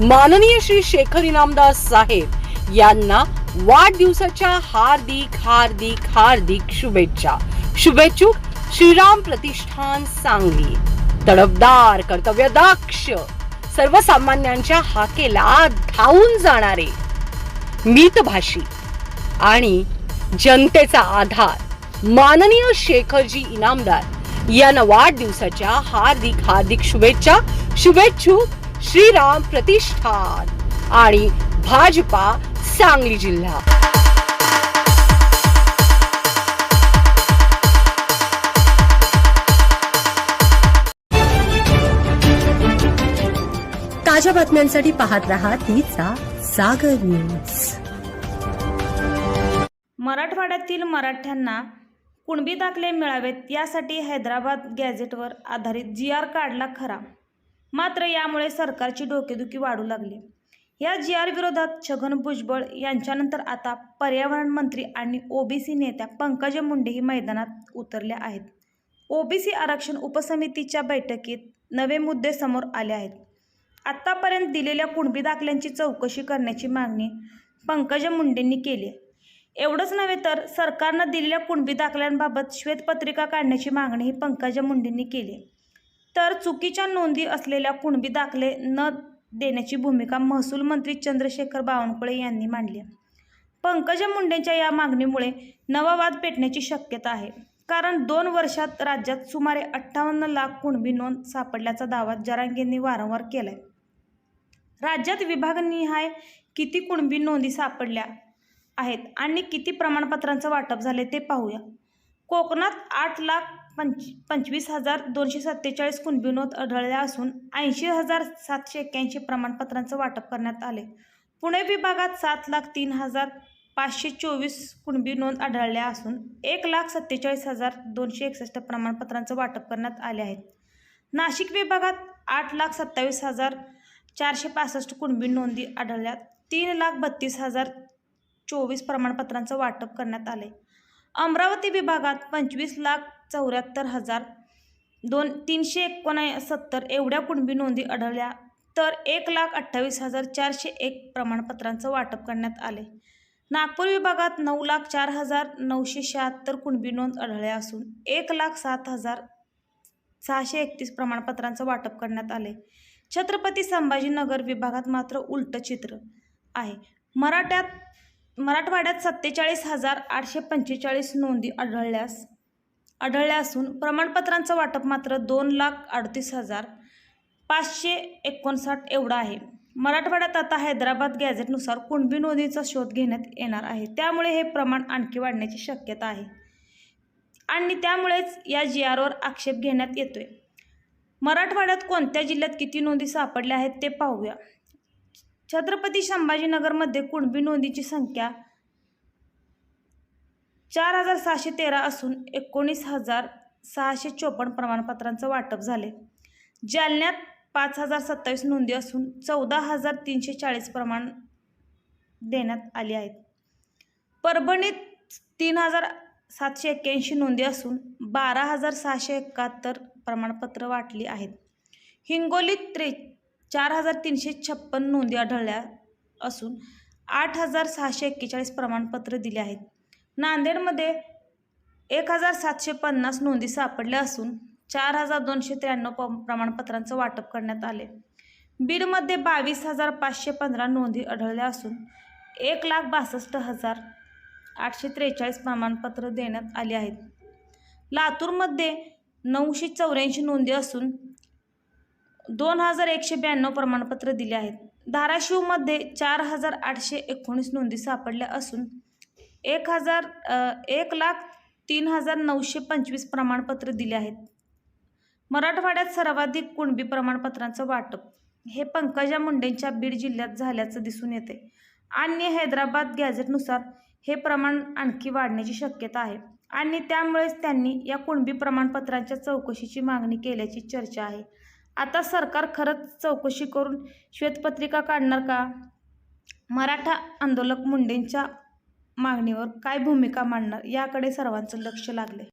माननीय श्री शेखर इनामदास साहेब यांना वाढदिवसाच्या हार्दिक हार्दिक हार्दिक शुभेच्छा. शुभेच्छुक श्रीराम प्रतिष्ठान सांगली. तडफदार कर्तव्यदक्ष सर्वसामान्यांच्या हाकेला धावून जाणारे मितभाषी आणि जनतेचा आधार माननीय शेखरजी इनामदार यांना वाढदिवसाच्या हार्दिक हार्दिक शुभेच्छा. शुभेच्छुक श्रीराम प्रतिष्ठान आणि भाजपा सांगली जिल्हा. ताज्या बातम्यांसाठी पाहत रहा तिचा सागर न्यूज. मराठवाड्यातील मराठ्यांना कुणबी दाखले मिळावेत यासाठी हैदराबाद गॅझेटवर आधारित जी आर काढला खरा मात्र यामुळे सरकारची डोकेदुखी वाढू लागली. या जी आर विरोधात छगन भुजबळ यांच्यानंतर आता पर्यावरण मंत्री आणि ओबीसी नेत्या पंकजा मुंडेही मैदानात उतरल्या आहेत. ओबीसी आरक्षण उपसमितीच्या बैठकीत नवे मुद्दे समोर आले आहेत. आत्तापर्यंत दिलेल्या कुणबी दाखल्यांची चौकशी करण्याची मागणी पंकजा मुंडेंनी केली आहे. एवढंच नव्हे तर सरकारनं दिलेल्या कुणबी दाखल्यांबाबत श्वेतपत्रिका काढण्याची मागणीही पंकजा मुंडेंनी केली आहे. तर चुकीच्या नोंदी असलेल्या कुणबी दाखले न देण्याची भूमिका महसूल मंत्री चंद्रशेखर बावनकुळे यांनी मांडली. आहे. पंकजा मुंडेंच्या या मागणीमुळे नवा वाद पेटण्याची शक्यता आहे. कारण दोन वर्षात राज्यात सुमारे अठ्ठावन्न लाख कुणबी नोंद सापडल्याचा दावा जरांगेंनी वारंवार केलाय. राज्यात विभागनिहाय किती कुणबी नोंदी सापडल्या आहेत आणि किती प्रमाणपत्रांचं वाटप झाले ते पाहूया. कोकणात आठ लाख पंच पंचवीस हजार दोनशे सत्तेचाळीस कुणबी नोंद आढळल्या असून ऐंशी हजार सातशे एक्क्याऐंशी प्रमाणपत्रांचं वाटप करण्यात आले. पुणे विभागात सात लाख तीन हजार पाचशे चोवीस कुणबी नोंद आढळल्या असून एक लाख सत्तेचाळीस हजार दोनशे एकसष्ट प्रमाणपत्रांचं वाटप करण्यात आले आहेत नाशिक विभागात आठ लाख सत्तावीस हजार चारशे पासष्ट कुणबी नोंदी आढळल्या तीन लाख बत्तीस हजार चोवीस प्रमाणपत्रांचं वाटप करण्यात आले. अमरावती विभागात पंचवीस लाख चौऱ्याहत्तर हजार दोन तीनशे एकोणसत्तर एवढ्या कुणबी नोंदी आढळल्या तर एक लाख अठ्ठावीस हजार चारशे एक प्रमाणपत्रांचं वाटप करण्यात आले. नागपूर विभागात नऊ लाख चार हजार नऊशे शहात्तर कुणबी नोंद आढळल्या असून एक लाख सात हजार सहाशे एकतीस प्रमाणपत्रांचं वाटप करण्यात आले. छत्रपती संभाजीनगर विभागात मात्र उलटं चित्र आहे. मराठ्यात मराठवाड्यात सत्तेचाळीस हजार आठशे पंचेचाळीस नोंदी आढळल्यास आढळल्या असून प्रमाणपत्रांचं वाटप मात्र दोन लाख अडतीस हजार पाचशे एकोणसाठ एवढं आहे. मराठवाड्यात आता हैदराबाद गॅझेटनुसार कुणबी नोंदीचा शोध घेण्यात येणार आहे. त्यामुळे हे प्रमाण आणखी वाढण्याची शक्यता आहे. आणि त्यामुळेच या जी आरवर आक्षेप घेण्यात येतोय. मराठवाड्यात कोणत्या जिल्ह्यात किती नोंदी सापडल्या आहेत ते पाहूया. छत्रपती संभाजीनगरमध्ये कुणबी नोंदीची संख्या चार हजार सहाशे तेरा असून एकोणीस हजार सहाशे चोपन्न प्रमाणपत्रांचं वाटप झाले. जालन्यात पाच हजार सत्तावीस नोंदी असून चौदा हजार तीनशे चाळीस प्रमाण देण्यात आली आहेत. परभणीत तीन हजार सातशे एक्क्याऐंशी नोंदी असून बारा हजार सहाशे एकाहत्तर प्रमाणपत्र वाटली आहेत. हिंगोलीत त्रे चार हजार तीनशे छप्पन नोंदी आढळल्या असून आठ हजार सहाशे एक्केचाळीस प्रमाणपत्र दिले आहेत. नांदेडमध्ये एक हजार सातशे पन्नास नोंदी सापडल्या असून चार हजार दोनशे त्र्याण्णव प प्रमाणपत्रांचं वाटप करण्यात आले. बीडमध्ये बावीस हजार पाचशे पंधरा नोंदी आढळल्या असून एक लाख बासष्ट हजार आठशे त्रेचाळीस प्रमाणपत्र देण्यात आली आहेत. लातूरमध्ये नऊशे चौऱ्याऐंशी नोंदी असून दोन हजार एकशे ब्याण्णव प्रमाणपत्र दिले आहेत. धाराशिवमध्ये चार हजार आठशे एकोणीस नोंदी सापडल्या असून एक हजार एक लाख तीन हजार नऊशे पंचवीस प्रमाणपत्र दिले आहेत. मराठवाड्यात सर्वाधिक कुणबी प्रमाणपत्रांचं वाटप. हे पंकजा मुंडेंच्या बीड जिल्ह्यात झाल्याचं दिसून येते आणि हैदराबाद गॅझेटनुसार हे प्रमाण आणखी वाढण्याची शक्यता आहे आणि त्यामुळेच त्यांनी या कुणबी प्रमाणपत्रांच्या चौकशीची मागणी केल्याची चर्चा आहे. आता सरकार खरंच चौकशी करून श्वेतपत्रिका काढणार का? मराठा आंदोलक मुंडेंच्या मागणीवर काय भूमिका मांडणार याकडे सर्वांचं लक्ष लागले.